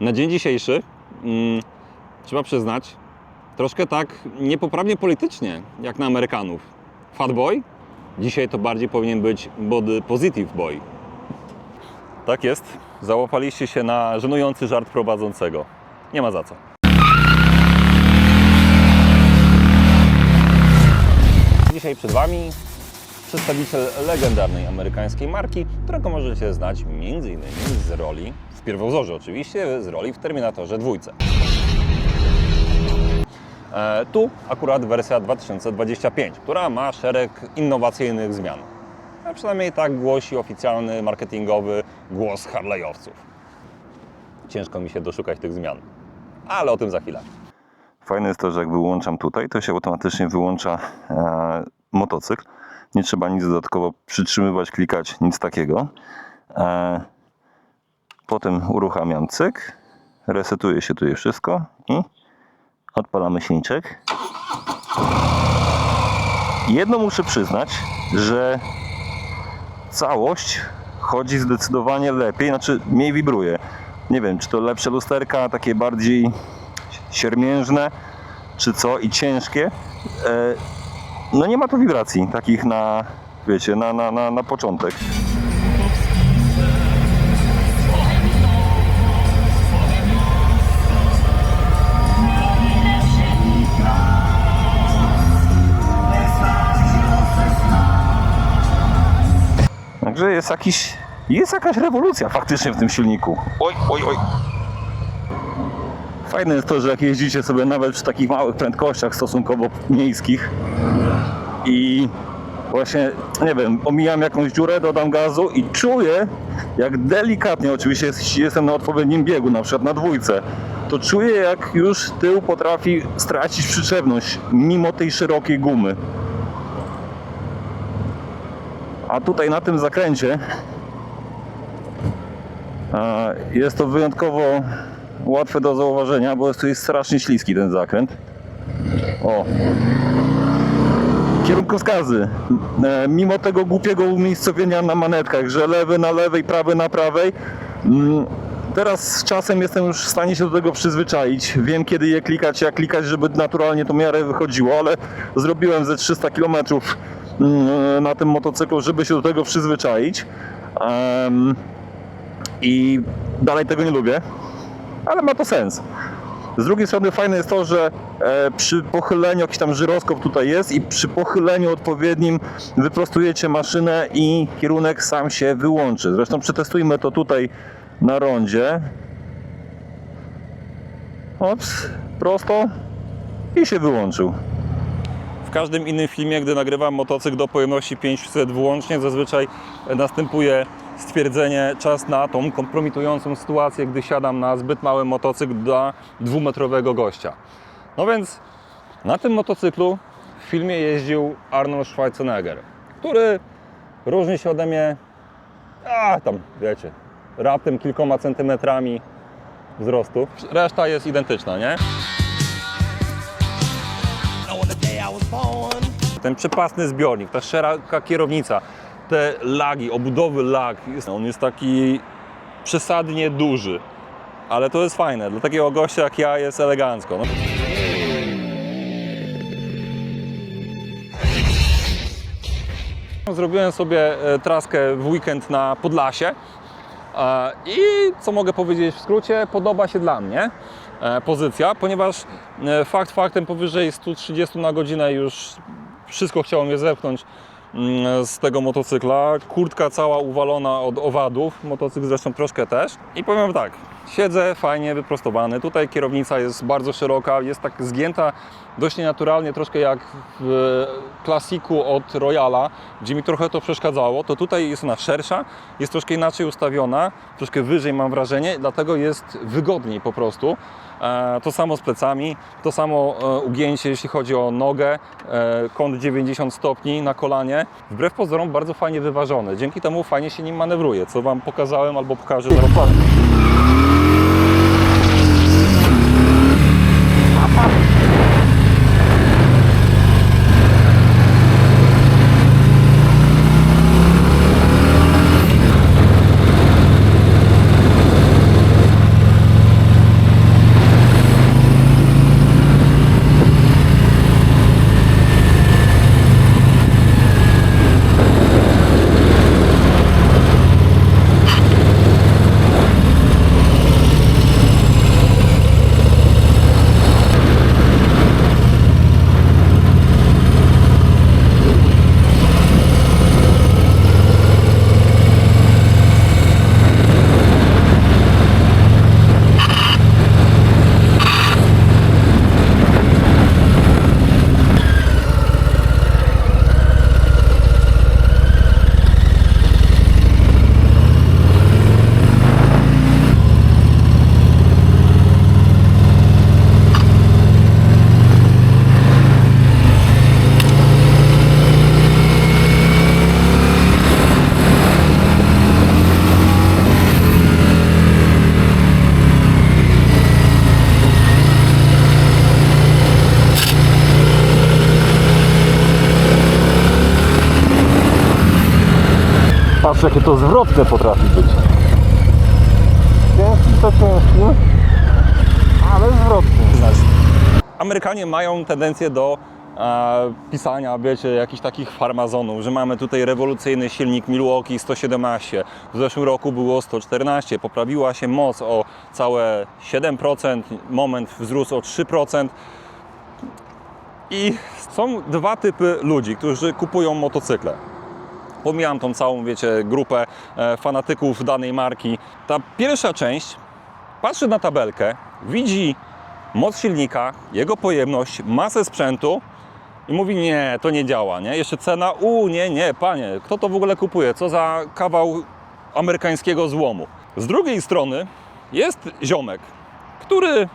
na dzień dzisiejszy, mm, trzeba przyznać, troszkę tak niepoprawnie politycznie, jak na Amerykanów. Fatboy? Dzisiaj to bardziej powinien być body positive boy. Tak jest. Załapaliście się na żenujący żart prowadzącego. Nie ma za co. Dzisiaj przed Wami przedstawiciel legendarnej amerykańskiej marki, którego możecie znać m.in. z roli, w pierwowzorze oczywiście, z roli w Terminatorze dwójce. E, tu akurat wersja 2025, która ma szereg innowacyjnych zmian. A przynajmniej tak głosi oficjalny marketingowy głos Harley'owców. Ciężko mi się doszukać tych zmian, ale o tym za chwilę. Fajne jest to, że jak wyłączam tutaj, to się automatycznie wyłącza e, motocykl. Nie trzeba nic dodatkowo przytrzymywać, klikać, nic takiego. E, potem uruchamiam cyk, resetuje się tutaj wszystko i odpalamy silniczek. Jedno muszę przyznać, że całość chodzi zdecydowanie lepiej, znaczy mniej wibruje. Nie wiem, czy to lepsze lusterka, takie bardziej siermiężne, czy co i ciężkie. No nie ma tu wibracji takich na, wiecie, na, na, na, na początek. Także jest jakiś, jest jakaś rewolucja faktycznie w tym silniku. Oj, oj, oj. Fajne jest to, że jak jeździcie sobie nawet przy takich małych prędkościach stosunkowo miejskich i właśnie, nie wiem, omijam jakąś dziurę, dodam gazu i czuję, jak delikatnie, oczywiście jeśli jestem na odpowiednim biegu, na przykład na dwójce, to czuję, jak już tył potrafi stracić przyczepność mimo tej szerokiej gumy. A tutaj na tym zakręcie jest to wyjątkowo łatwe do zauważenia, bo jest tu jest strasznie śliski ten zakręt. O. Kierunkowskazy. E, Mimo tego głupiego umiejscowienia na manetkach, że lewy na lewej, prawy na prawej. mm, Teraz z czasem jestem już w stanie się do tego przyzwyczaić. Wiem kiedy je klikać, jak klikać, żeby naturalnie to miarę wychodziło, ale zrobiłem ze 300 km mm, na tym motocyklu, żeby się do tego przyzwyczaić. I dalej tego nie lubię ale ma to sens. Z drugiej strony fajne jest to, że e, przy pochyleniu, jakiś tam żyroskop tutaj jest i przy pochyleniu odpowiednim wyprostujecie maszynę i kierunek sam się wyłączy. Zresztą przetestujmy to tutaj na rondzie. Ops, prosto i się wyłączył. W każdym innym filmie, gdy nagrywam motocykl do pojemności 500 włącznie, zazwyczaj następuje stwierdzenie czas na tą kompromitującą sytuację, gdy siadam na zbyt mały motocykl dla dwumetrowego gościa. No więc na tym motocyklu w filmie jeździł Arnold Schwarzenegger, który różni się ode mnie, a tam wiecie, raptem kilkoma centymetrami wzrostu. Reszta jest identyczna, nie? Ten przepasny zbiornik, ta szeroka kierownica, te lagi, obudowy lag, on jest taki przesadnie duży. Ale to jest fajne, dla takiego gościa jak ja jest elegancko. No. Zrobiłem sobie e, traskę w weekend na Podlasie. E, I co mogę powiedzieć w skrócie, podoba się dla mnie e, pozycja, ponieważ fakt faktem powyżej 130 na godzinę już wszystko chciało mnie zepchnąć z tego motocykla. Kurtka cała uwalona od owadów, motocykl zresztą troszkę też. I powiem tak, siedzę fajnie wyprostowany. Tutaj kierownica jest bardzo szeroka, jest tak zgięta dość nienaturalnie, troszkę jak w klasiku od Royala, gdzie mi trochę to przeszkadzało. To tutaj jest ona szersza, jest troszkę inaczej ustawiona, troszkę wyżej mam wrażenie, dlatego jest wygodniej po prostu. E, To samo z plecami, to samo e, ugięcie, jeśli chodzi o nogę, e, kąt 90 stopni na kolanie. Wbrew pozorom bardzo fajnie wyważone, dzięki temu fajnie się nim manewruje, co Wam pokazałem albo pokażę zaraz. Patrz, jakie to zwrotne potrafi być. Ciężki to ciężki, ale zwrotny. Amerykanie mają tendencję do e, pisania, wiecie, jakichś takich farmazonów, że mamy tutaj rewolucyjny silnik Milwaukee 117. W zeszłym roku było 114. Poprawiła się moc o całe 7%, moment wzrósł o 3%. I są dwa typy ludzi, którzy kupują motocykle. Pomijam tą całą, wiecie, grupę e, fanatyków danej marki. Ta pierwsza część patrzy na tabelkę, widzi moc silnika, jego pojemność, masę sprzętu i mówi nie, to nie działa, nie? Jeszcze cena, u nie, nie, panie, kto to w ogóle kupuje? Co za kawał amerykańskiego złomu? Z drugiej strony jest ziomek, który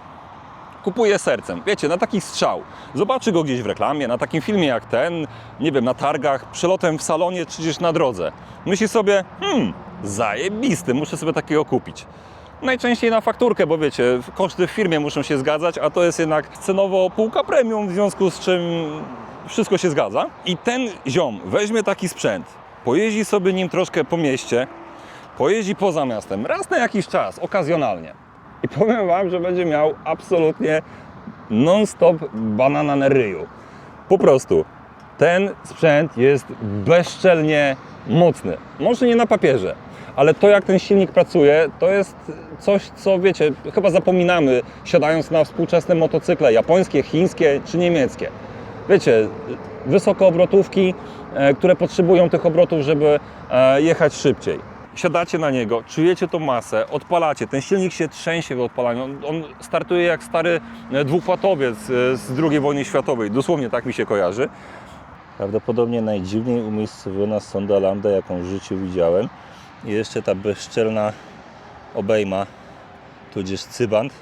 kupuje sercem, wiecie, na taki strzał. Zobaczy go gdzieś w reklamie, na takim filmie jak ten, nie wiem, na targach, przelotem w salonie czy gdzieś na drodze. Myśli sobie, hmm, zajebisty, muszę sobie takiego kupić. Najczęściej na fakturkę, bo wiecie, koszty w firmie muszą się zgadzać, a to jest jednak cenowo półka premium, w związku z czym wszystko się zgadza. I ten ziom weźmie taki sprzęt, pojeździ sobie nim troszkę po mieście, pojeździ poza miastem, raz na jakiś czas, okazjonalnie. I powiem Wam, że będzie miał absolutnie non-stop banana na ryju. Po prostu ten sprzęt jest bezczelnie mocny. Może nie na papierze, ale to jak ten silnik pracuje, to jest coś, co wiecie, chyba zapominamy siadając na współczesne motocykle japońskie, chińskie czy niemieckie. Wiecie, wysokie obrotówki, e, które potrzebują tych obrotów, żeby e, jechać szybciej siadacie na niego, czujecie tą masę, odpalacie, ten silnik się trzęsie w odpalaniu, on, on startuje jak stary e, dwupłatowiec e, z II wojny światowej, dosłownie tak mi się kojarzy. Prawdopodobnie najdziwniej umiejscowiona sonda lambda, jaką w życiu widziałem. I jeszcze ta bezczelna obejma, tudzież cybant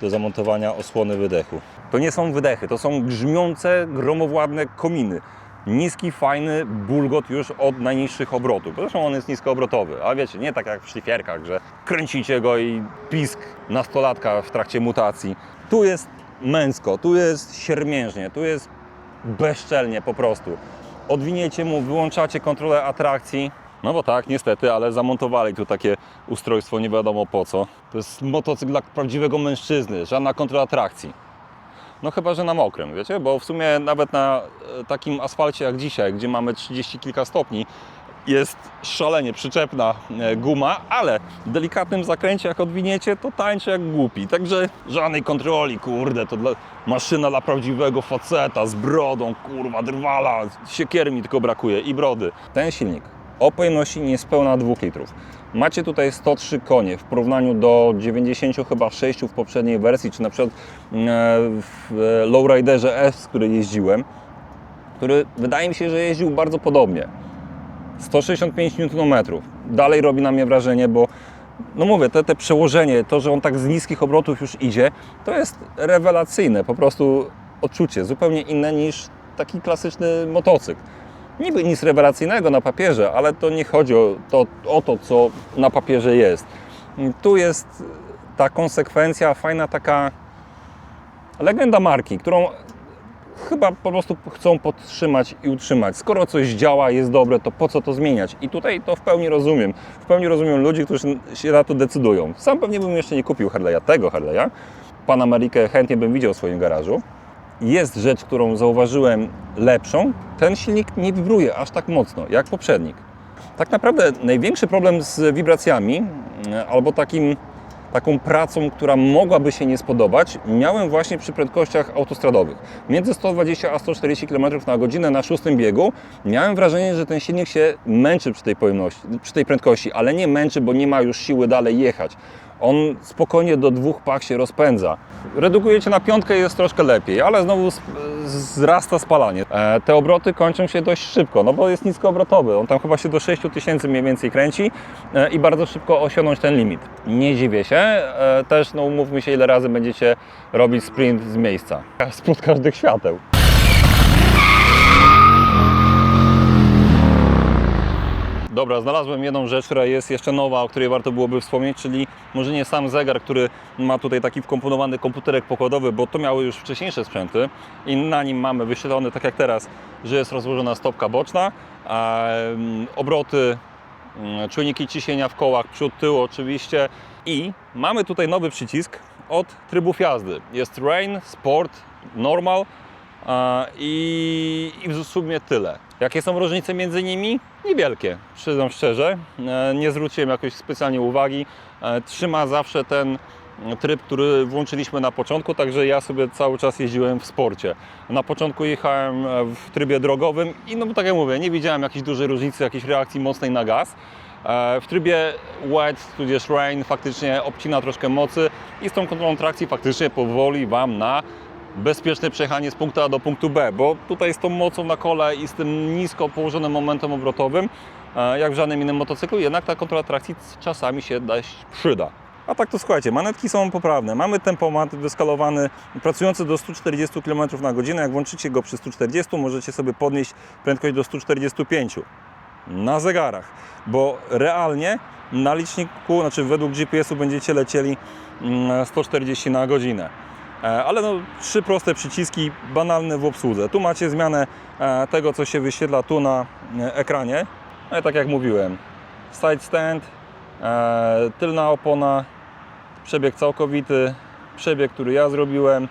do zamontowania osłony wydechu. To nie są wydechy, to są grzmiące, gromowładne kominy. Niski, fajny bulgot już od najniższych obrotów. Zresztą on jest niskoobrotowy, a wiecie, nie tak jak w szlifierkach, że kręcicie go i pisk nastolatka w trakcie mutacji. Tu jest męsko, tu jest siermiężnie, tu jest bezczelnie po prostu. Odwiniecie mu, wyłączacie kontrolę atrakcji. No bo tak, niestety, ale zamontowali tu takie ustrojstwo nie wiadomo po co. To jest motocykl dla prawdziwego mężczyzny, żadna kontrola atrakcji. No chyba, że na mokrym, wiecie, bo w sumie nawet na e, takim asfalcie jak dzisiaj, gdzie mamy 30 kilka stopni, jest szalenie przyczepna e, guma, ale w delikatnym zakręcie jak odwiniecie, to tańczy jak głupi. Także żadnej kontroli, kurde, to dla, maszyna dla prawdziwego faceta z brodą, kurwa, drwala, siekiery mi tylko brakuje i brody. Ten silnik o pojemności niespełna 2 litrów. Macie tutaj 103 konie w porównaniu do 90 chyba 6 w poprzedniej wersji, czy na przykład e, w Lowriderze S, który jeździłem, który wydaje mi się, że jeździł bardzo podobnie. 165 Nm. Dalej robi na mnie wrażenie, bo no mówię, te, te przełożenie, to, że on tak z niskich obrotów już idzie, to jest rewelacyjne. Po prostu odczucie zupełnie inne niż taki klasyczny motocykl. Niby nic rewelacyjnego na papierze, ale to nie chodzi o to, o to co na papierze jest. Tu jest ta konsekwencja, fajna taka legenda marki, którą chyba po prostu chcą podtrzymać i utrzymać. Skoro coś działa, jest dobre, to po co to zmieniać? I tutaj to w pełni rozumiem. W pełni rozumiem ludzi, którzy się na to decydują. Sam pewnie bym jeszcze nie kupił Harley'a, tego Harley'a. Pan Amerykę chętnie bym widział w swoim garażu. Jest rzecz, którą zauważyłem lepszą. Ten silnik nie wibruje aż tak mocno jak poprzednik. Tak naprawdę największy problem z wibracjami e, albo takim, taką pracą, która mogłaby się nie spodobać, miałem właśnie przy prędkościach autostradowych. Między 120 a 140 km na godzinę na szóstym biegu miałem wrażenie, że ten silnik się męczy przy tej pojemności, przy tej prędkości, ale nie męczy, bo nie ma już siły dalej jechać. On spokojnie do dwóch pach się rozpędza. Redukujecie na piątkę jest troszkę lepiej, ale znowu wzrasta spalanie. E, te obroty kończą się dość szybko, no bo jest niskoobrotowy. On tam chyba się do 6000 mniej więcej kręci e, i bardzo szybko osiągnąć ten limit. Nie dziwię się, e, też no umówmy się ile razy będziecie robić sprint z miejsca. Spród każdych świateł. Dobra, znalazłem jedną rzecz, która jest jeszcze nowa, o której warto byłoby wspomnieć, czyli może nie sam zegar, który ma tutaj taki wkomponowany komputerek pokładowy, bo to miały już wcześniejsze sprzęty i na nim mamy wyświetlone, tak jak teraz, że jest rozłożona stopka boczna, mm, obroty mm, czujniki ciśnienia w kołach, przód, tył oczywiście. I mamy tutaj nowy przycisk od trybów jazdy. Jest Rain, Sport, Normal i, i w sumie tyle. Jakie są różnice między nimi? Niewielkie, przyznam szczerze. E, Nie zwróciłem jakoś specjalnie uwagi. E, Trzyma zawsze ten tryb, który włączyliśmy na początku, także ja sobie cały czas jeździłem w sporcie. Na początku jechałem e, w trybie drogowym i no tak jak mówię, nie widziałem jakiejś dużej różnicy, jakiejś reakcji mocnej na gaz. W trybie wet, tudzież rain faktycznie obcina troszkę mocy i z tą kontrolą trakcji faktycznie powoli Wam na bezpieczne przejechanie z punktu A do punktu B, bo tutaj z tą mocą na kole i z tym nisko położonym momentem obrotowym, e, jak w żadnym innym motocyklu, jednak ta kontrola trakcji czasami się dość przyda. A tak to słuchajcie, manetki są poprawne. Mamy tempomat wyskalowany, pracujący do 140 km na godzinę. Jak włączycie go przy 140, możecie sobie podnieść prędkość do 145 na zegarach, bo realnie na liczniku, znaczy według GPS-u będziecie lecieli mm, 140 na godzinę. E, Ale no, trzy proste przyciski, banalne w obsłudze. Tu macie zmianę e, tego, co się wyświetla tu na e, ekranie. No i tak jak mówiłem, side stand, tylna opona, przebieg całkowity, przebieg, który ja zrobiłem,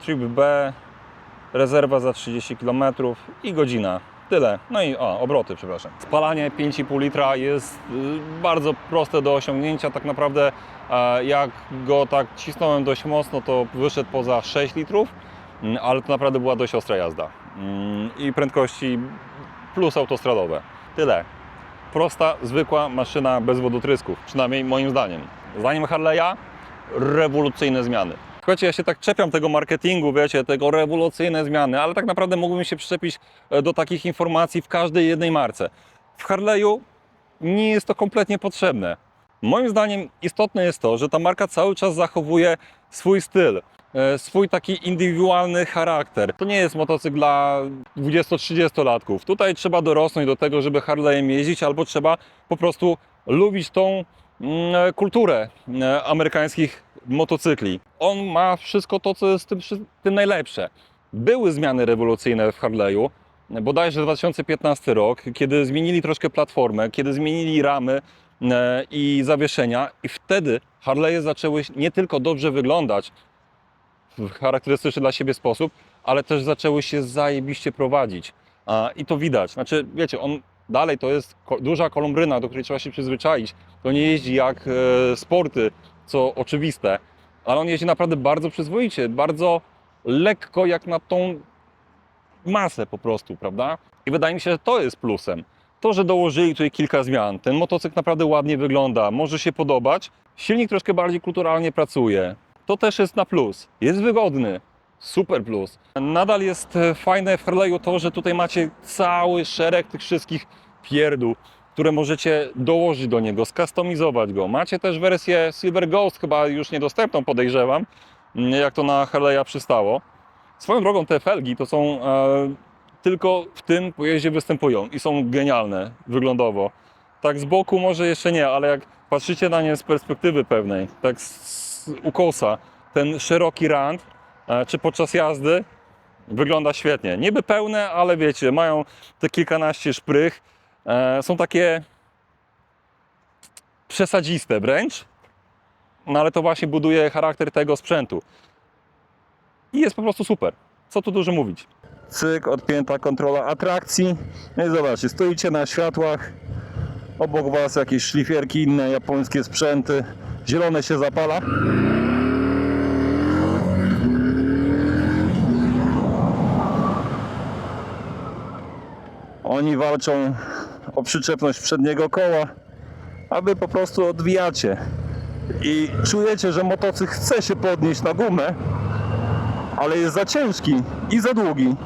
trip B, rezerwa za 30 km i godzina. Tyle. No i o, obroty, przepraszam. Spalanie 5,5 litra jest y, bardzo proste do osiągnięcia. Tak naprawdę e, jak go tak cisnąłem dość mocno, to wyszedł poza 6 litrów, mm, ale to naprawdę była dość ostra jazda. Mm, I prędkości plus autostradowe. Tyle. Prosta, zwykła maszyna bez wodotrysków, przynajmniej moim zdaniem. Zdaniem Harley'a rewolucyjne zmiany. Słuchajcie, ja się tak czepiam tego marketingu, wiecie, tego rewolucyjne zmiany, ale tak naprawdę mógłbym się przyczepić e, do takich informacji w każdej jednej marce. W Harley'u nie jest to kompletnie potrzebne. Moim zdaniem istotne jest to, że ta marka cały czas zachowuje swój styl, e, swój taki indywidualny charakter. To nie jest motocykl dla 20-30 latków. Tutaj trzeba dorosnąć do tego, żeby Harley'em jeździć, albo trzeba po prostu lubić tą kulturę e, amerykańskich motocykli. On ma wszystko to, co jest tym, tym najlepsze. Były zmiany rewolucyjne w Harley'u, bodajże 2015 rok, kiedy zmienili troszkę platformę, kiedy zmienili ramy e, i zawieszenia i wtedy Harley'e zaczęły nie tylko dobrze wyglądać w charakterystyczny dla siebie sposób, ale też zaczęły się zajebiście prowadzić. I to widać. Znaczy, wiecie, on dalej to jest duża kolumbryna, do której trzeba się przyzwyczaić. To nie jeździ jak e, sporty, co oczywiste, ale on jeździ naprawdę bardzo przyzwoicie, bardzo lekko jak na tą masę po prostu, prawda? I wydaje mi się, że to jest plusem. To, że dołożyli tutaj kilka zmian, ten motocykl naprawdę ładnie wygląda, może się podobać, silnik troszkę bardziej kulturalnie pracuje. To też jest na plus. Jest wygodny. Super plus. Nadal jest e, fajne w Harley'u to, że tutaj macie cały szereg tych wszystkich pierdół, które możecie dołożyć do niego, skustomizować go. Macie też wersję Silver Ghost, chyba już niedostępną podejrzewam, mm, jak to na Harley'a przystało. Swoją drogą te felgi to są e, tylko w tym pojeździe występują i są genialne wyglądowo. Tak z boku może jeszcze nie, ale jak patrzycie na nie z perspektywy pewnej, tak z ukosa, ten szeroki rand, czy podczas jazdy, wygląda świetnie. Niby pełne, ale wiecie, mają te kilkanaście szprych, e, są takie przesadziste wręcz, no ale to właśnie buduje charakter tego sprzętu. I jest po prostu super. Co tu dużo mówić. Cyk, odpięta kontrola atrakcji. No i zobaczcie, stoicie na światłach. Obok Was jakieś szlifierki, inne japońskie sprzęty. Zielone się zapala. Oni walczą o przyczepność przedniego koła, a Wy po prostu odwijacie. I czujecie, że motocykl chce się podnieść na gumę, ale jest za ciężki i za długi.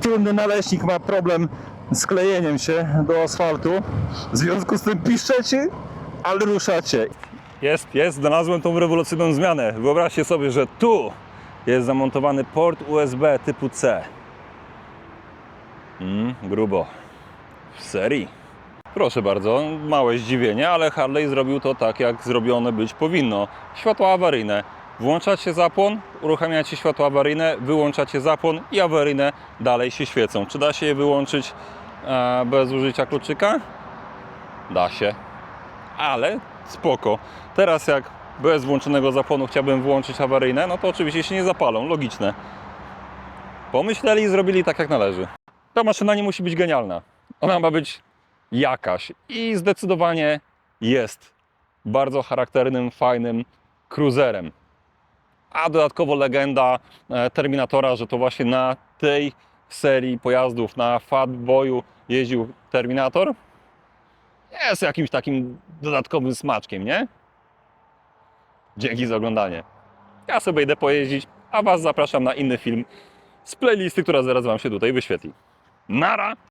Tylny naleśnik ma problem z klejeniem się do asfaltu. W związku z tym piszczecie, ale ruszacie. Jest, jest, znalazłem tą rewolucyjną zmianę. Wyobraźcie sobie, że tu jest zamontowany port USB typu C. Mm, grubo. W serii. Proszę bardzo, małe zdziwienie, ale Harley zrobił to tak, jak zrobione być powinno. Światła awaryjne. Włączacie zapłon, uruchamiacie światło awaryjne, wyłączacie zapłon i awaryjne dalej się świecą. Czy da się je wyłączyć? e, bez użycia kluczyka? Da się. Ale spoko. Teraz jak bez włączonego zapłonu chciałbym włączyć awaryjne, no to oczywiście się nie zapalą, logiczne. Pomyśleli i zrobili tak jak należy. Ta maszyna nie musi być genialna. Ona ma być jakaś i zdecydowanie jest bardzo charakternym, fajnym cruiserem. A dodatkowo legenda e, Terminatora, że to właśnie na tej serii pojazdów, na Fatboyu jeździł Terminator, jest jakimś takim dodatkowym smaczkiem, nie? Dzięki za oglądanie. Ja sobie idę pojeździć, a Was zapraszam na inny film z playlisty, która zaraz Wam się tutaj wyświetli. Nara!